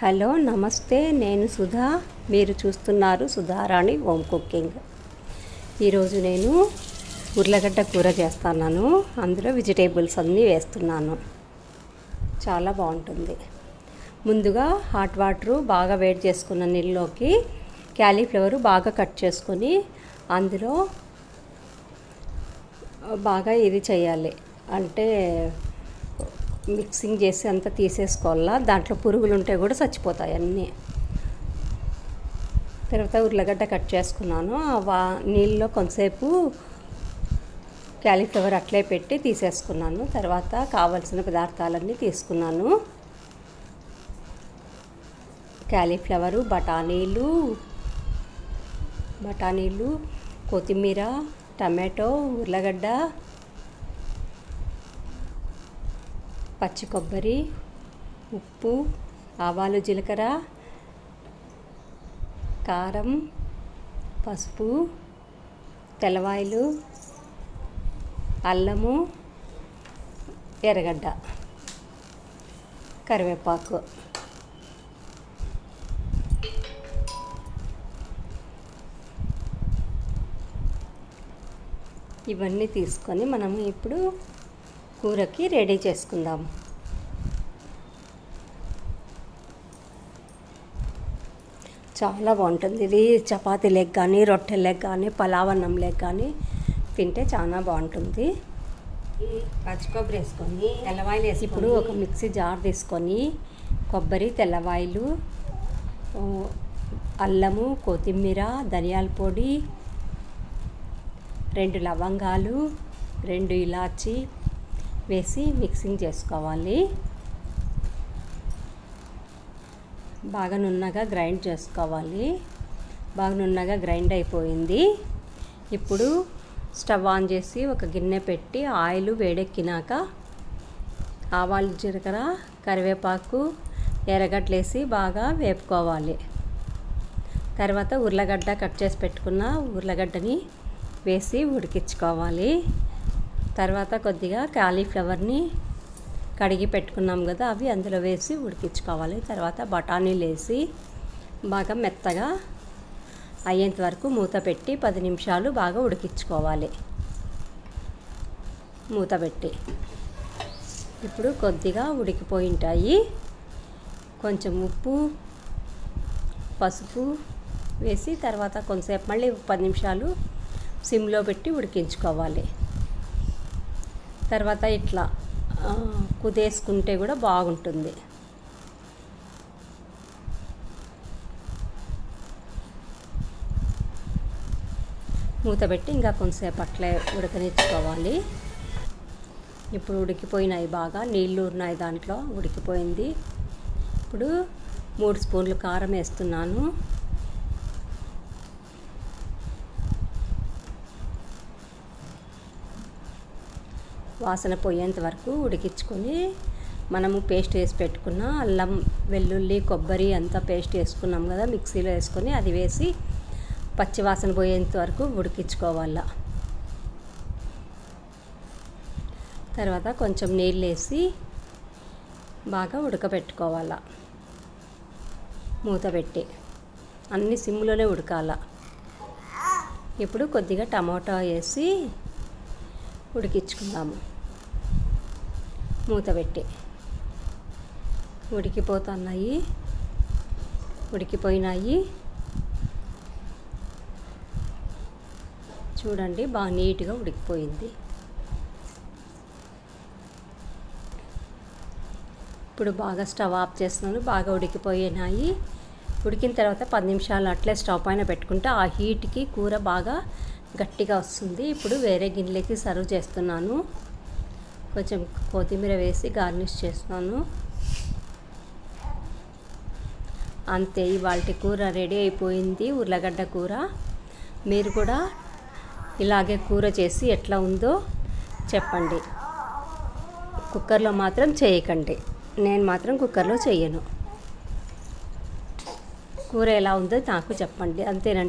Hello నమస్తే. నేను సుధా. మీరు చూస్తున్నారు సుధారాణి హోమ్ కుకింగ్. ఈరోజు నేను ఉర్లగడ్డ కూర చేస్తున్నాను. అందులో వెజిటేబుల్స్ అన్నీ వేస్తున్నాను. చాలా బాగుంటుంది. ముందుగా హాట్ వాటరు బాగా వేడి చేసుకున్న నీళ్ళలోకి క్యాలీఫ్లవర్ బాగా కట్ చేసుకొని అందులో బాగా ఇది చేయాలి. అంటే మిక్సింగ్ చేసి అంతా తీసేసుకోవాలా? దాంట్లో పురుగులు ఉంటే కూడా చచ్చిపోతాయి అన్నీ. తర్వాత ఉర్లగడ్డ కట్ చేసుకున్నాను. వా నీళ్ళలో కొంతసేపు క్యాలీఫ్లవర్ అట్లే పెట్టి తీసేసుకున్నాను. తర్వాత కావలసిన పదార్థాలన్నీ తీసుకున్నాను. క్యాలీఫ్లవరు బఠానీలు బఠానీలు కొత్తిమీర టమాటో ఉర్లగడ్డ పచ్చి కొబ్బరి ఉప్పు ఆవాలు జీలకర్ర కారం పసుపు తెల్లవాయిలు అల్లము ఎర్రగడ్డ కరివేపాకు. ఇవన్నీ తీసుకొని మనం ఇప్పుడు కూరకి రెడీ చేసుకుందాం. చాలా బాగుంటుంది. ఇది చపాతీ లెగ్ కానీ రొట్టె లెగ్ కానీ పలావ్ అన్నం లెగ్ కానీ తింటే చాలా బాగుంటుంది. పచ్చి కొబ్బరి వేసుకొని తెల్లవాయిలు వేసి ఇప్పుడు ఒక మిక్సీ జార్ తీసుకొని కొబ్బరి తెల్లవాయిలు అల్లము కొత్తిమీర ధనియాల పొడి రెండు లవంగాలు రెండు ఇలాచి వేసి మిక్సింగ్ చేసుకోవాలి. బాగా నున్నగా గ్రైండ్ చేసుకోవాలి. బాగా నున్నగా గ్రైండ్ అయిపోయింది. ఇప్పుడు స్టవ్ ఆన్ చేసి ఒక గిన్నె పెట్టి ఆయిల్ వేడెక్కినాక ఆవాలు జీలకర్ర కరివేపాకు ఎర్రగడ్డలేసి బాగా వేపుకోవాలి. తర్వాత ఉర్లగడ్డ కట్ చేసి పెట్టుకున్న ఉర్లగడ్డని వేసి ఉడికించుకోవాలి. తర్వాత కొద్దిగా కాలీఫ్లవర్ని కడిగి పెట్టుకున్నాం కదా అవి అందులో వేసి ఉడికించుకోవాలి. తర్వాత బఠానీలు వేసి బాగా మెత్తగా అయ్యేంత వరకు మూత పెట్టి పది నిమిషాలు బాగా ఉడికించుకోవాలి. మూత పెట్టి ఇప్పుడు కొద్దిగా ఉడికిపోయి ఉంటాయి కొంచెం ఉప్పు పసుపు వేసి తర్వాత కొంతసేపు మళ్ళీ పది నిమిషాలు సిమ్లో పెట్టి ఉడికించుకోవాలి. తర్వాత ఇట్లా కుదేసుకుంటే కూడా బాగుంటుంది. మూత పెట్టి ఇంకా కొంతసేపు అట్లే ఉడకనిచ్చుకోవాలి. ఇప్పుడు ఉడికిపోయినాయి బాగా నీళ్ళు ఉన్నాయి దాంట్లో ఉడికిపోయింది. ఇప్పుడు మూడు స్పూన్లు కారం వేస్తున్నాను. వాసన పోయేంత వరకు ఉడికించుకొని మనము పేస్ట్ వేసి పెట్టుకున్న అల్లం వెల్లుల్లి కొబ్బరి అంతా పేస్ట్ వేసుకున్నాం కదా మిక్సీలో వేసుకొని అది వేసి పచ్చి వాసన పోయేంత వరకు ఉడికించుకోవాల. తర్వాత కొంచెం నీళ్ళు వేసి బాగా ఉడకబెట్టుకోవాల. మూత పెట్టి అన్ని సిమ్లోనే ఉడకాల. ఇప్పుడు కొద్దిగా టమాటా వేసి ఉడికించుకుందాము. మూత పెట్టి. ఉడికిపోతున్నాయి. ఉడికిపోయినాయి. చూడండి బాగా నీట్గా ఉడికిపోయింది. ఇప్పుడు బాగా స్టవ్ ఆఫ్ చేస్తున్నాను బాగా ఉడికిపోయినాయి. ఉడికిన తర్వాత పది నిమిషాలు అట్లే స్టవ్ పైన పెట్టుకుంటే ఆ హీట్కి కూర బాగా గట్టిగా వస్తుంది. ఇప్పుడు వేరే గిన్నెలకి సర్వ్ చేస్తున్నాను. కొంచెం కొత్తిమీర వేసి గార్నిష్ చేస్తున్నాను. అంతే ఇవాళ కూర రెడీ అయిపోయింది ఉర్లగడ్డ కూర. మీరు కూడా ఇలాగే కూర చేసి ఎట్లా ఉందో చెప్పండి. కుక్కర్లో మాత్రం చేయకండి. నేను మాత్రం కుక్కర్లో చేయను. కూర ఎలా ఉందో నాకు చెప్పండి. అంతేనండి.